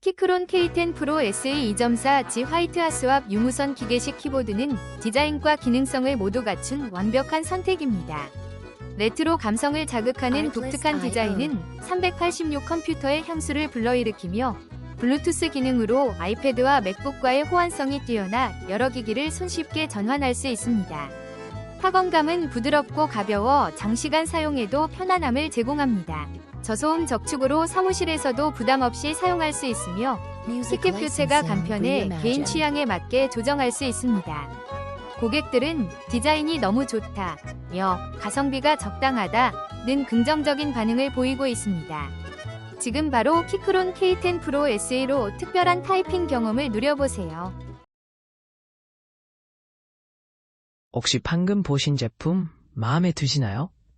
키크론 K10 프로 SE 2.4G 화이트 하스왑 유무선 기계식 키보드는 디자인과 기능성을 모두 갖춘 완벽한 선택입니다. 레트로 감성을 자극하는 독특한 디자인은 386 컴퓨터의 향수를 불러일으키며 블루투스 기능으로 아이패드와 맥북과의 호환성이 뛰어나 여러 기기를 손쉽게 전환할 수 있습니다. 타건감은 부드럽고 가벼워 장시간 사용해도 편안함을 제공합니다. 저소음 적축으로 사무실에서도 부담 없이 사용할 수 있으며 스킵 교체가 간편해 개인 취향에 맞게 조정할 수 있습니다. 고객들은 디자인이 너무 좋다, 며 가성비가 적당하다 는 긍정적인 반응을 보이고 있습니다. 지금 바로 키크론 K10 프로 SE로 특별한 타이핑 경험을 누려보세요. 혹시 방금 보신 제품 마음에 드시나요?